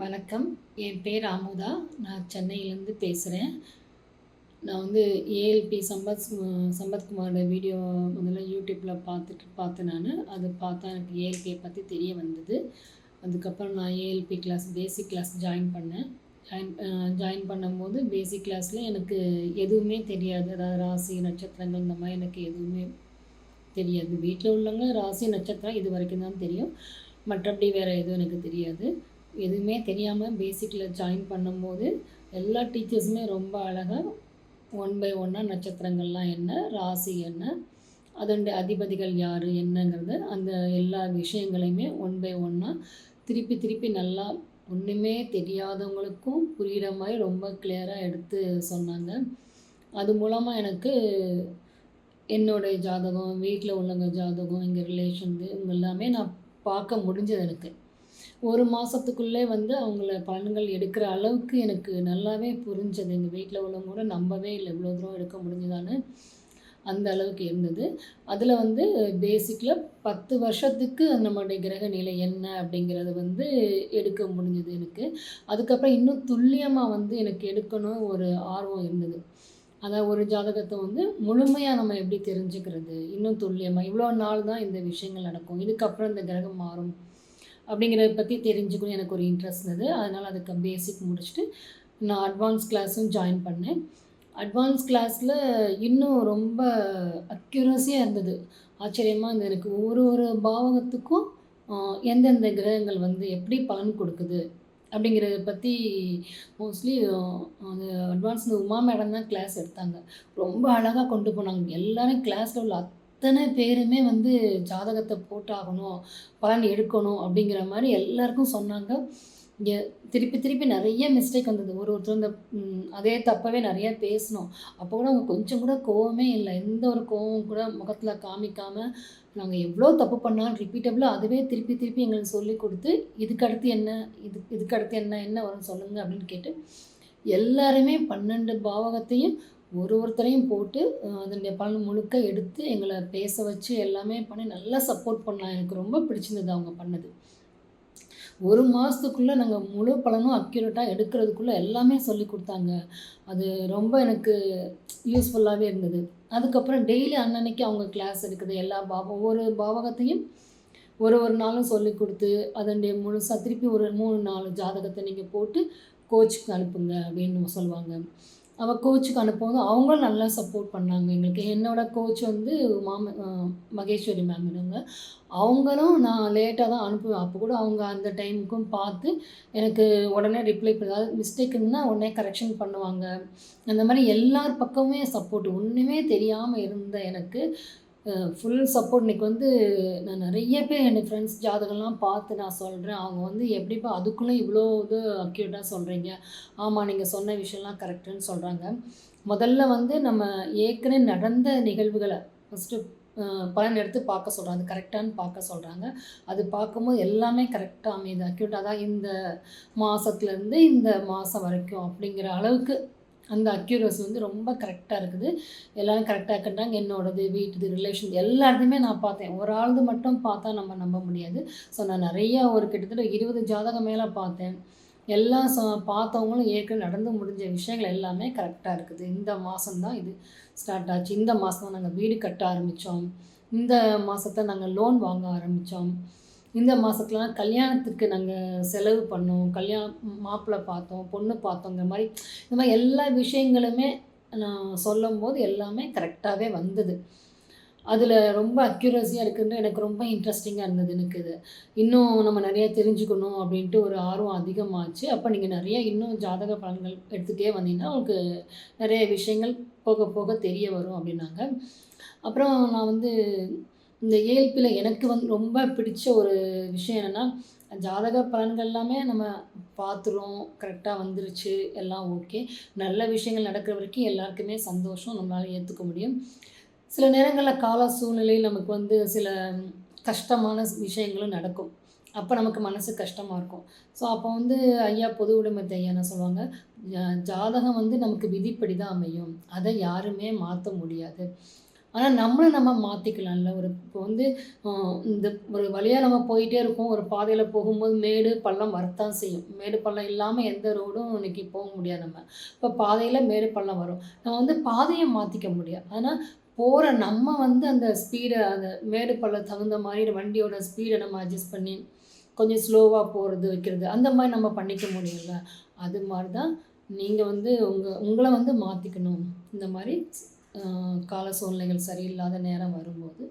வணக்கம். என் பேர் அமுதா நான் சென்னையிலேருந்து பேசுகிறேன் நான் வந்து ஏஎல்பி சம்பத் சம்பத்குமாரோட வீடியோ முதல்ல யூடியூப்பில் பார்த்துட்டு பார்த்தேன் நான். அது பார்த்தா எனக்கு ஏஎல்பியை பற்றி தெரிய வந்தது. அதுக்கப்புறம் நான் ALP class basic class join பண்ணேன். ஜாயின் ஜாயின் பண்ணும்போது பேசிக் கிளாஸில் எனக்கு எதுவுமே தெரியாது. அதாவது ராசி நட்சத்திரங்கள் இந்த மாதிரி எனக்கு எதுவுமே தெரியாது. வீட்டில் உள்ளவங்க ராசி நட்சத்திரம் இது வரைக்கும் தான் தெரியும். மற்றபடி வேறு எதுவும் எனக்கு தெரியாது. எதுவுமே தெரியாமல் பேசிக்கில் ஜாயின் பண்ணும்போது எல்லா டீச்சர்ஸுமே ரொம்ப அழகாக ஒன் பை ஒன்னாக நட்சத்திரங்கள்லாம் என்ன ராசி என்ன அதோடைய அதிபதிகள் யார் என்னங்கிறது அந்த எல்லா விஷயங்களையுமே ஒன் பை ஒன்னாக திருப்பி திருப்பி நல்லா ஒன்றுமே தெரியாதவங்களுக்கும் புரிகிற மாதிரி ரொம்ப கிளியராக எடுத்து சொன்னாங்க. அது மூலமாக எனக்கு என்னுடைய ஜாதகம் வீட்டில் உள்ளவங்க ஜாதகம் எங்கள் ரிலேஷன்து இவங்க எல்லாமே நான் பார்க்க முடிஞ்சது எனக்கு. ஒரு மாதத்துக்குள்ளே வந்து அவங்கள பலன்கள் எடுக்கிற அளவுக்கு எனக்கு நல்லாவே புரிஞ்சது. எங்கள் வீட்டில் உள்ளவங்க கூட நம்பவே இல்லை. இவ்வளோ தூரம் எடுக்க முடிஞ்சுதான்னு அந்த அளவுக்கு இருந்தது. அதில் வந்து பேசிக்கில் பத்து வருஷத்துக்கு நம்மளுடைய கிரக நிலை என்ன அப்படிங்கிறது வந்து எடுக்க முடிஞ்சது எனக்கு. அதுக்கப்புறம் இன்னும் துல்லியமாக வந்து எனக்கு எடுக்கணும் ஒரு ஆர்வம் இருந்தது. அதான் ஒரு ஜாதகத்தை வந்து முழுமையாக நம்ம எப்படி தெரிஞ்சுக்கிறது? இன்னும் துல்லியமாக இவ்வளோ நாள் தான் இந்த விஷயங்கள் நடக்கும். இதுக்கப்புறம் இந்த கிரகம் மாறும். அப்படிங்கிறத பற்றி தெரிஞ்சுக்கணும் எனக்கு ஒரு இன்ட்ரெஸ்ட் இருந்தது. அதனால் அதுக்கு பேசிக் முடிச்சுட்டு நான் அட்வான்ஸ் கிளாஸும் ஜாயின் பண்ணேன். அட்வான்ஸ் கிளாஸில் இன்னும் ரொம்ப அக்யூரஸியாக இருந்தது. ஆச்சரியமாக இருந்தது. எனக்கு ஒரு ஒரு பாவகத்துக்கும் எந்தெந்த கிரகங்கள் வந்து எப்படி பலன் கொடுக்குது அப்படிங்கிறத பற்றி மோஸ்ட்லி அந்த அட்வான்ஸ் உமா மேடம் தான் கிளாஸ் எடுத்தாங்க. ரொம்ப அழகாக கொண்டு போனாங்க. எல்லோரும் கிளாஸில் உள்ள அத்தனை பேருமே வந்து ஜாதகத்தை போட்டாகணும் பலன் எடுக்கணும் அப்படிங்கிற மாதிரி எல்லாருக்கும் சொன்னாங்க. இங்கே திருப்பி திருப்பி நிறைய மிஸ்டேக் வந்தது. ஒரு ஒருத்தர் இந்த அதே தப்பவே நிறைய பேசினோம். அப்போ கூட அவங்க கொஞ்சம் கூட கோவமே இல்லை. எந்த ஒரு கோவம் கூட முகத்தில் காமிக்காமல் நாங்கள் எவ்வளோ தப்பு பண்ணாலும் ரிப்பீட்டபிளாக அதுவே திருப்பி திருப்பி எங்களுக்கு சொல்லி கொடுத்து இதுக்கடுத்து என்ன? இது இதுக்கடுத்து என்ன என்ன வரும் சொல்லுங்கள் அப்படின்னு கேட்டு எல்லாருமே பன்னெண்டு பாவகத்தையும் ஒரு ஒருத்தரையும் போட்டு அதனுடைய பலன் முழுக்க எடுத்து எங்களை பேச வச்சு எல்லாமே பண்ணி நல்லா சப்போர்ட் பண்ணலாம் எனக்கு ரொம்ப பிடிச்சிருந்தது அவங்க பண்ணது. ஒரு மாதத்துக்குள்ளே நாங்கள் முழு பலனும் அக்யூரேட்டாக எடுக்கிறதுக்குள்ளே எல்லாமே சொல்லி கொடுத்தாங்க. அது ரொம்ப எனக்கு யூஸ்ஃபுல்லாகவே இருந்தது. அதுக்கப்புறம் டெய்லி அன்னன்னைக்கு அவங்க கிளாஸ் எடுக்குது. எல்லா பாவம் ஒவ்வொரு பாவகத்தையும் ஒரு ஒரு நாளும் சொல்லி கொடுத்து அதனுடைய முழுசாக திருப்பி ஒரு மூணு நாலு ஜாதகத்தை நீங்கள் போட்டு கோச்சுக்கு அனுப்புங்க அப்படின்னு சொல்லுவாங்க. அவள் கோச்சுக்கு அனுப்பும்போது அவங்களும் நல்லா சப்போர்ட் பண்ணாங்க. எங்களுக்கு என்னோடய கோச் வந்து மாம மகேஸ்வரி மேம் இருந்தாங்க அவங்களும் நான் லேட்டாக தான் அனுப்புவேன். அப்போ கூட அவங்க அந்த டைமுக்கும் பார்த்து எனக்கு உடனே ரிப்ளை பண்ணி அதாவது மிஸ்டேக் இருந்தால் உடனே கரெக்ஷன் பண்ணுவாங்க. அந்த மாதிரி எல்லார் பக்கமுமே சப்போர்ட் ஒன்றுமே தெரியாமல் இருந்த எனக்கு ஃபுல் சப்போர்ட் இன்றைக்கி வந்து நான் நிறைய பேர் என் ஃப்ரெண்ட்ஸ் ஜாதகம்லாம் பார்த்து நான் சொல்கிறேன் அவங்க வந்து எப்படிப்பா அதுக்குள்ளே இவ்வளோ இது அக்யூட்டாக சொல்கிறீங்க ஆமாம் நீங்கள் சொன்ன விஷயம்லாம் கரெக்டுன்னு சொல்கிறாங்க முதல்ல வந்து நம்ம ஏற்கனவே நடந்த நிகழ்வுகளை ஃபஸ்ட்டு பலன் எடுத்து பார்க்க சொல்கிறாங்க அது கரெக்டானு பார்க்க சொல்கிறாங்க அது பார்க்கும்போது எல்லாமே கரெக்டாக அமையுது. அக்யூட்டாக தான் இந்த மாதத்துலேருந்து இந்த மாதம் வரைக்கும் அப்படிங்கிற அளவுக்கு அந்த அக்யூரஸ் வந்து ரொம்ப கரெக்டாக இருக்குது. எல்லோரும் கரெக்டாக இருக்கிறாங்க என்னோடது வீட்டுது ரிலேஷன் எல்லாத்தையுமே நான் பார்த்தேன். ஒரு ஆளுது மட்டும் பார்த்தா நம்ம நம்ப முடியாது. ஸோ நான் நிறையா ஒரு கிட்டத்தட்ட இருபது ஜாதகம் மேலே பார்த்தேன். எல்லா ச பார்த்தவங்களும் ஏற்கனவே நடந்து முடிஞ்ச விஷயங்கள் எல்லாமே கரெக்டாக இருக்குது. இந்த மாதம்தான் இது ஸ்டார்ட் ஆச்சு. இந்த மாதம் நாங்கள் வீடு கட்ட ஆரம்பித்தோம் இந்த மாதத்தை நாங்கள் லோன் வாங்க ஆரம்பித்தோம் இந்த மாதத்துலலாம் கல்யாணத்துக்கு நாங்கள் செலவு பண்ணோம். கல்யாணம் மாப்பிள்ளை பார்த்தோம் பொண்ணு பார்த்தோங்கிற மாதிரி இந்த மாதிரி எல்லா விஷயங்களுமே நான் சொல்லும் போது எல்லாமே கரெக்டாகவே வந்தது. அதில் ரொம்ப அக்யூரஸியாக இருக்குன்ற எனக்கு ரொம்ப இன்ட்ரெஸ்டிங்காக இருந்தது எனக்கு இது. இன்னும் நம்ம நிறைய தெரிஞ்சுக்கணும் அப்படின்ட்டு ஒரு ஆர்வம் அதிகமாச்சு. அப்போ நீங்கள் நிறைய இன்னும் ஜாதக பலன்கள் எடுத்துகிட்டே வந்தீங்கன்னா உங்களுக்கு நிறைய விஷயங்கள் போக போக தெரிய வரும் அப்படின்னாங்க. அப்புறம் நான் வந்து இந்த இயல்பில் எனக்கு வந்து ரொம்ப பிடிச்ச ஒரு விஷயம் என்னென்னா ஜாதக பலன்கள் எல்லாமே நம்ம பார்த்துறோம் கரெக்டாக வந்துருச்சு எல்லாம் ஓகே. நல்ல விஷயங்கள் நடக்கிற வரைக்கும் எல்லாருக்குமே சந்தோஷம் நம்மளால் ஏற்றுக்க முடியும். சில நேரங்களில் கால சூழ்நிலையில் நமக்கு வந்து சில கஷ்டமான விஷயங்களும் நடக்கும். அப்போ நமக்கு மனசு கஷ்டமாக இருக்கும். ஸோ அப்போ வந்து ஐயா பொது உடைமத்தை ஐயா என்ன சொல்லுவாங்க? ஜாதகம் வந்து நமக்கு விதிப்படி தான் அமையும். அதை யாருமே மாற்ற முடியாது. ஆனால் நம்மளை நம்ம மாற்றிக்கலாம்ல ஒரு இப்போ வந்து இந்த ஒரு வழியாக நம்ம போயிட்டே இருக்கோம். ஒரு பாதையில் போகும்போது மேடு பள்ளம் வரத்தான் செய்யும். மேடு பள்ளம் இல்லாமல் எந்த ரோடும் இன்னைக்கு போக முடியாது நம்ம. இப்போ பாதையில் மேடு பள்ளம் வரும். நம்ம வந்து பாதையை மாற்றிக்க முடியாது. ஆனால் போகிற நம்ம வந்து அந்த ஸ்பீடை அந்த மேடு பள்ளம் தகுந்த மாதிரி வண்டியோட ஸ்பீடை நம்ம அட்ஜஸ்ட் பண்ணி கொஞ்சம் ஸ்லோவாக போகிறது வைக்கிறது அந்த மாதிரி நம்ம பண்ணிக்க முடியும்ல. அது மாதிரி தான் நீங்கள் வந்து உங்கள் உங்களை வந்து மாற்றிக்கணும் இந்த மாதிரி கால சூழ்நிலைகள் சரியில்லாத நேரம் வரும்போது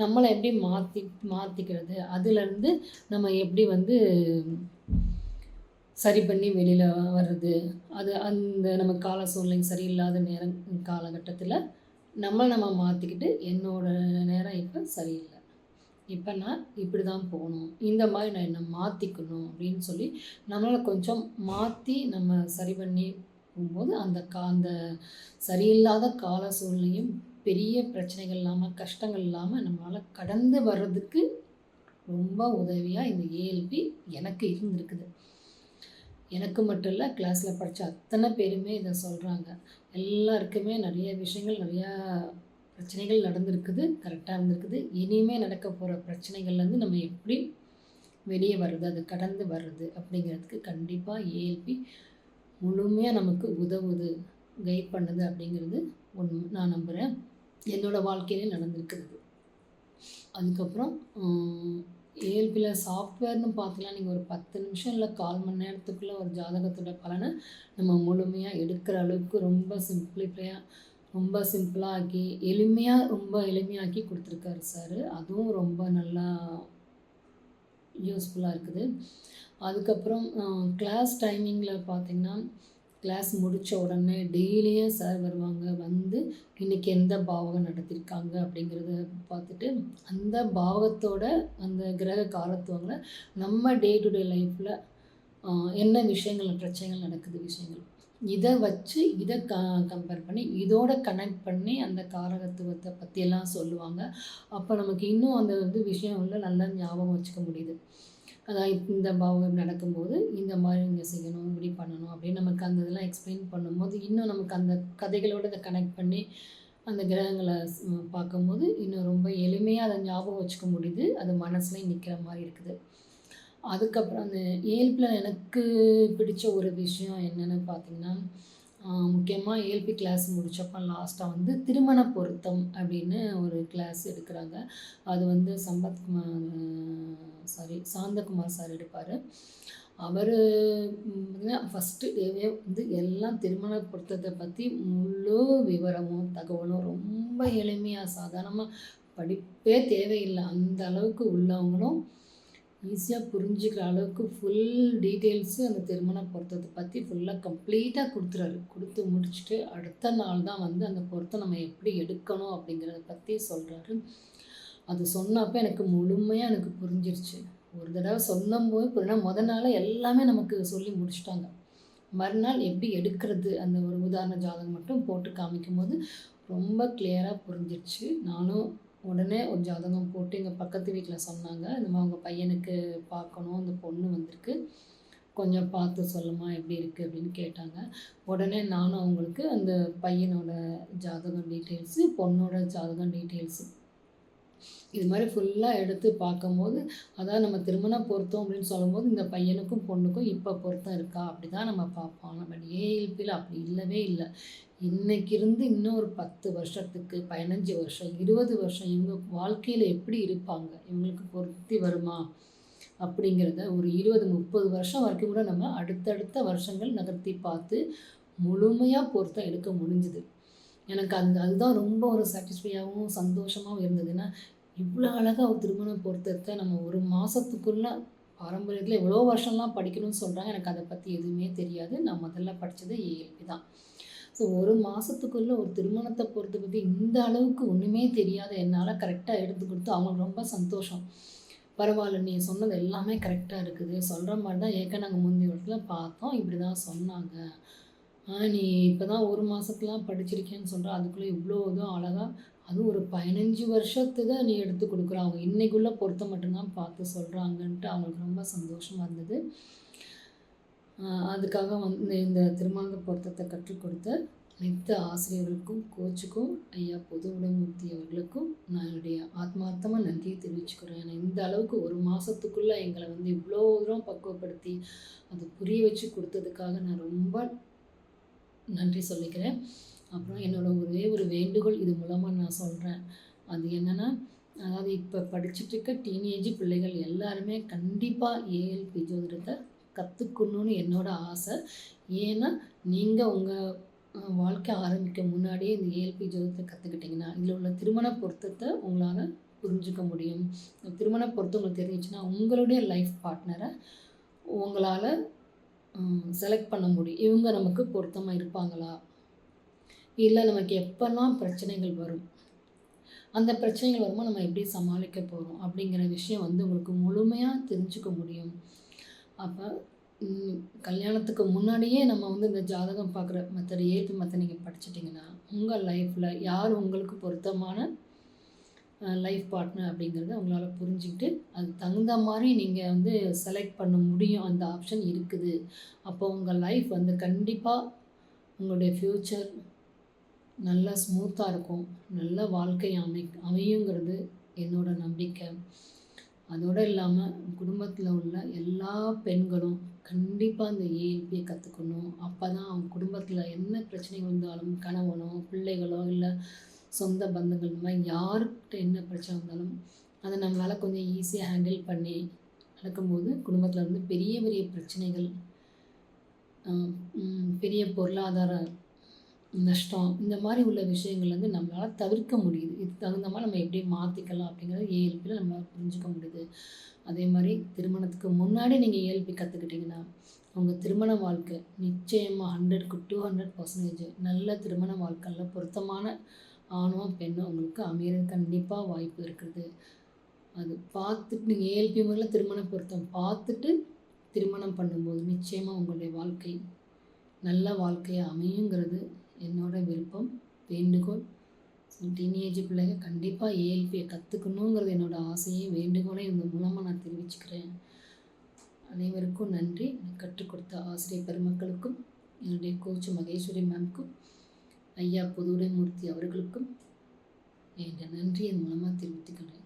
நம்மளை எப்படி மாற்றி மாற்றிக்கிறது அதுலேருந்து நம்ம எப்படி வந்து சரி பண்ணி வெளியில் வர்றது? அது அந்த நம்ம கால சூழ்நிலை சரியில்லாத நேரம் காலகட்டத்தில் நம்மளை நம்ம மாற்றிக்கிட்டு என்னோடய நேரம் இப்போ சரியில்லை. இப்போ நான் இப்படி தான் போகணும். இந்த மாதிரி நான் என்னை மாற்றிக்கணும் அப்படின்னு சொல்லி நம்மளை கொஞ்சம் மாற்றி நம்ம சரி பண்ணி போகும்போது அந்த கா அந்த சரியில்லாத கால சூழ்நிலையும் பெரிய பிரச்சனைகள் இல்லாமல் கஷ்டங்கள் இல்லாமல் நம்மளால் கடந்து வர்றதுக்கு ரொம்ப உதவியாக இந்த ஏஎல்பி எனக்கு இருந்திருக்குது. எனக்கு மட்டும் இல்லை கிளாஸில் படித்த அத்தனை பேருமே இதை சொல்கிறாங்க எல்லாருக்குமே நிறைய விஷயங்கள் நிறையா பிரச்சனைகள் நடந்திருக்குது கரெக்டாக இருந்திருக்குது. இனிமே நடக்க போகிற பிரச்சனைகள்லேருந்து நம்ம எப்படி வெளியே வர்றது அது கடந்து வர்றது அப்படிங்கிறதுக்கு கண்டிப்பாக ஏஎல்பி முழுமையாக நமக்கு உதவுது கைட் பண்ணுது அப்படிங்கிறது ஒன்று நான் நம்புகிறேன் என்னோடய வாழ்க்கையிலே நடந்திருக்குது அதுக்கப்புறம் இயல்பில் சாஃப்ட்வேர்னு பார்த்துலாம் நீங்கள் ஒரு பத்து நிமிஷம் இல்லை கால் மணி நேரத்துக்குள்ளே ஒரு ஜாதகத்தோட பலனை நம்ம முழுமையாக எடுக்கிற அளவுக்கு ரொம்ப சிம்பிளிஃபையாக ரொம்ப சிம்பிளாக ஆக்கி எளிமையாக ரொம்ப எளிமையாக்கி கொடுத்துருக்காரு சார். அதுவும் ரொம்ப நல்லா யூஸ்ஃபுல்லாக இருக்குது. அதுக்கப்புறம் கிளாஸ் டைமிங்கில் பார்த்திங்கன்னா கிளாஸ் முடித்த உடனே டெய்லியும் சார் வருவாங்க. வந்து இன்றைக்கி எந்த பாவகம் நடத்தியிருக்காங்க அப்படிங்கிறத பார்த்துட்டு அந்த பாவகத்தோட அந்த கிரக காலத்துவங்களை நம்ம டே டு டே லைஃப்பில் என்ன விஷயங்கள் பிரச்சனைகள் நடக்குது விஷயங்கள் இதை வச்சு இதை க கம்பேர் பண்ணி இதோட கனெக்ட் பண்ணி அந்த காரகத்துவத்தை பற்றியெல்லாம் சொல்லுவாங்க. அப்போ நமக்கு இன்னும் அந்த வந்து விஷயம் உள்ள நல்லா ஞாபகம் வச்சுக்க முடியுது. அதான் இந்த பாவம் நடக்கும்போது இந்த மாதிரி இங்கே செய்யணும் இப்படி பண்ணணும் அப்படின்னு நமக்கு அந்த இதெல்லாம் எக்ஸ்பிளைன் பண்ணும்போது இன்னும் நமக்கு அந்த கதைகளோட இதை கனெக்ட் பண்ணி அந்த கிரகங்களை பார்க்கும்போது இன்னும் ரொம்ப எளிமையாக அதை ஞாபகம் வச்சுக்க முடியுது. அது மனசுலையும் நிற்கிற மாதிரி இருக்குது. அதுக்கப்புறம் அந்த ஏல்பில் எனக்கு பிடிச்ச ஒரு விஷயம் என்னென்னு பார்த்தீங்கன்னா முக்கியமாக ஏல்பி கிளாஸ் முடித்தப்போ லாஸ்ட்டாக வந்து திருமண பொருத்தம் அப்படின்னு ஒரு கிளாஸ் எடுக்கிறாங்க. அது வந்து சம்பத்குமார் சாரி சாந்தகுமார் சார் எடுப்பார். அவர் ஃபஸ்ட்டு டேவே வந்து எல்லாம் திருமண பொருத்தத்தை பற்றி முழு விவரமும் தகவலும் ரொம்ப எளிமையாக சாதாரணமாக படிப்பே தேவையில்லை. அந்த அளவுக்கு உள்ளவங்களும் ஈஸியாக புரிஞ்சுக்கிற அளவுக்கு ஃபுல் டீட்டெயில்ஸு அந்த திருமண பொருத்தத்தை பற்றி ஃபுல்லாக கம்ப்ளீட்டாக கொடுத்துறாரு. கொடுத்து முடிச்சுட்டு அடுத்த நாள் தான் வந்து அந்த பொருத்தம் நம்ம எப்படி எடுக்கணும் அப்படிங்கிறத பற்றி சொல்கிறாரு அது சொன்னப்போ எனக்கு முழுமையாக எனக்கு புரிஞ்சிருச்சு. ஒரு தடவை சொல்லும்போது புரியா முத நாள் எல்லாமே நமக்கு சொல்லி முடிச்சிட்டாங்க. மறுநாள் எப்படி எடுக்கிறது? அந்த ஒரு உதாரண ஜாதகம் மட்டும் போட்டு காமிக்கும் போது ரொம்ப கிளியராக புரிஞ்சிருச்சு. நானும் உடனே ஒரு ஜாதகம் போட்டு எங்கள் பக்கத்து வீட்டில் சொன்னாங்க. இந்த மாதிரி அவங்க பையனுக்கு பார்க்கணும். அந்த பொண்ணு வந்திருக்கு. கொஞ்சம் பார்த்து சொல்லுமா எப்படி இருக்குது அப்படின்னு கேட்டாங்க. உடனே நானும் அவங்களுக்கு அந்த பையனோட ஜாதகம் டீட்டெயில்ஸு பொண்ணோட ஜாதகம் டீட்டெயில்ஸு இது மாதிரி ஃபுல்லாக எடுத்து பார்க்கும்போது அதான் நம்ம திருமணம் பொருத்தம் அப்படின்னு சொல்லும்போது இந்த பையனுக்கும் பொண்ணுக்கும் இப்போ பொருத்தம் இருக்கா? அப்படி தான் நம்ம பார்ப்போம். பட் ஏஎல்பியில் அப்படி இல்லவே இல்லை. இன்னைக்கு இருந்து இன்னும் ஒரு பத்து வருஷத்துக்கு பதினஞ்சு வருஷம் இருபது வருஷம் இவங்க வாழ்க்கையில் எப்படி இருப்பாங்க? இவங்களுக்கு பொருத்தி வருமா? அப்படிங்கிறத ஒரு இருபது முப்பது வருஷம் வரைக்கும் கூட நம்ம அடுத்தடுத்த வருஷங்கள் நகர்த்தி பார்த்து முழுமையாக பொருத்தம் எடுக்க முடிஞ்சுது. எனக்கு அந்த அதுதான் ரொம்ப ஒரு சாட்டிஸ்ஃபையாகவும் சந்தோஷமாகவும் இருந்ததுன்னா இவ்வளோ அழகாக ஒரு திருமணம் பொறுத்தத்தை நம்ம ஒரு மாதத்துக்குள்ளே பாரம்பரியத்தில் எவ்வளோ வருஷம்லாம் படிக்கணும்னு சொல்கிறாங்க எனக்கு அதை பற்றி எதுவுமே தெரியாது. நான் முதல்ல படித்தது ஏஎல்பி தான். ஸோ ஒரு மாதத்துக்குள்ளே ஒரு திருமணத்தை பொறுத்த பற்றி இந்த அளவுக்கு ஒன்றுமே தெரியாத என்னால் கரெக்டாக எடுத்து கொடுத்து அவங்களுக்கு ரொம்ப சந்தோஷம். பரவாயில்ல நீ சொன்னது எல்லாமே கரெக்டாக இருக்குது. சொல்கிற மாதிரி தான் ஏற்க நாங்கள் முந்தைய இடத்துல பார்த்தோம். இப்படி தான் சொன்னாங்க. ஆனால் நீ இப்போ தான் ஒரு மாதத்துலாம் படிச்சிருக்கேன்னு சொல்கிற அதுக்குள்ளே இவ்வளோ இதுவும் அழகாக அதுவும் ஒரு பதினஞ்சு வருஷத்துக்கு நீ எடுத்து கொடுக்குற. அவங்க இன்னைக்குள்ள பொருத்த மட்டும்தான் பார்த்து சொல்கிறாங்கன்ட்டு அவங்களுக்கு ரொம்ப சந்தோஷமாக இருந்தது. அதுக்காக வந்து இந்த திருமண பொருத்தத்தை கற்றுக் கொடுத்த அனைத்து ஆசிரியர்களுக்கும் கோச்சுக்கும் ஐயா பொதுவுடைமூர்த்தி அவர்களுக்கும் நான் என்னுடைய ஆத்மார்த்தமாக நன்றியை தெரிவிச்சுக்கிறேன். ஏன்னா இந்த அளவுக்கு ஒரு மாதத்துக்குள்ளே எங்களை வந்து இவ்வளோ தூரம் பக்குவப்படுத்தி அதை புரிய வச்சு கொடுத்ததுக்காக நான் ரொம்ப நன்றி சொல்லிக்கிறேன். அப்புறம் என்னோட ஒரே ஒரு வேண்டுகோள் இது மூலமாக நான் சொல்கிறேன் அது என்னென்னா அதாவது இப்போ படிச்சுட்டு இருக்க டீனேஜ் பிள்ளைகள் எல்லாருமே கண்டிப்பாக ஏஎல்பி ஜோதிடத்தை கற்றுக்கணுன்னு என்னோடய ஆசை. ஏன்னா நீங்கள் உங்கள் வாழ்க்கை ஆரம்பிக்க முன்னாடியே இந்த ஏஎல்பி ஜோதிடத்தை கற்றுக்கிட்டிங்கன்னா இதில் உள்ள திருமண பொருத்தத்தை உங்களால் புரிஞ்சுக்க முடியும். திருமண பொருத்தம் உங்களுக்கு தெரிஞ்சிச்சுன்னா உங்களுடைய லைஃப் பார்ட்னரை உங்களால் செலக்ட் பண்ண முடியும் இவங்க நமக்கு பொருத்தமாக இருப்பாங்களா? இல்லை நமக்கு எப்போல்லாம் பிரச்சனைகள் வரும்? அந்த பிரச்சனைகள் வரும்போது நம்ம எப்படி சமாளிக்க போகிறோம் அப்படிங்கிற விஷயம் வந்து உங்களுக்கு முழுமையாக தெரிஞ்சுக்க முடியும். அப்போ கல்யாணத்துக்கு முன்னாடியே நம்ம வந்து இந்த ஜாதகம் பார்க்குற மற்ற ஏபி மற்ற நீங்கள் படிச்சிட்டிங்கன்னா உங்கள் லைஃப்பில் யார் உங்களுக்கு பொருத்தமான லைஃப் பார்ட்னர் அப்படிங்கிறத உங்களால் புரிஞ்சுக்கிட்டு அது தகுந்த மாதிரி நீங்கள் வந்து செலக்ட் பண்ண முடியும். அந்த ஆப்ஷன் இருக்குது. அப்போ உங்கள் லைஃப் வந்து கண்டிப்பாக உங்களுடைய ஃப்யூச்சர் நல்லா ஸ்மூத்தாக இருக்கும். நல்ல வாழ்க்கை அமை அமையுங்கிறது என்னோட நம்பிக்கை. அதோடு இல்லாமல் குடும்பத்தில் உள்ள எல்லா பெண்களும் கண்டிப்பாக அந்த ஏஎல்பியை கற்றுக்கணும் அப்போ தான் அவங்க குடும்பத்தில் என்ன பிரச்சனை வந்தாலும் கணவனோ பிள்ளைகளோ இல்லை சொந்த பந்தங்கள் யாருக்கிட்ட என்ன பிரச்சனை வந்தாலும் அதை நம்மளால் கொஞ்சம் ஈஸியாக ஹேண்டில் பண்ணி நடக்கும்போது குடும்பத்தில் வந்து பெரிய பெரிய பிரச்சனைகள் பெரிய பொருளாதார நஷ்டம் இந்த மாதிரி உள்ள விஷயங்கள் வந்து நம்மளால் தவிர்க்க முடியுது. இது தகுந்த மாதிரி நம்ம எப்படி மாற்றிக்கலாம் அப்படிங்கிறது ஏஎல்பியில் நம்மளால் புரிஞ்சுக்க முடியுது. அதே மாதிரி திருமணத்துக்கு முன்னாடி நீங்கள் ஏஎல்பி கற்றுக்கிட்டிங்கன்னா உங்கள் திருமண வாழ்க்கை நிச்சயமாக ஹண்ட்ரட்க்கு டூ ஹண்ட்ரட் பர்சன்டேஜ் நல்ல திருமண வாழ்க்கையில் பொருத்தமான ஆணோ பெண்ணோ அவங்களுக்கு அமையிறது கண்டிப்பாக வாய்ப்பு இருக்குது. அது பார்த்துட்டு நீங்கள் ஏஎல்பி முறையில் திருமண பொருத்தம் பார்த்துட்டு திருமணம் பண்ணும்போது நிச்சயமாக உங்களுடைய வாழ்க்கை நல்ல வாழ்க்கையாக அமையுங்கிறது என்னோட விருப்பம் வேண்டுகோள். டீனேஜ் பிள்ளைங்க கண்டிப்பாக ஏஎல்பியை கற்றுக்கணுங்கிறது என்னோடய ஆசையும் வேண்டுகோளை இந்த மூலமாக நான் தெரிவிச்சுக்கிறேன். அனைவருக்கும் நன்றி. கற்றுக் கொடுத்த ஆசிரியர் பெருமக்களுக்கும் என்னுடைய கோச் மகேஸ்வரி மேம்க்கும் ஐயா புதுவுடைமூர்த்தி அவர்களுக்கும் என் நன்றியின் மூலமாக தெரிவித்துக்கிறேன்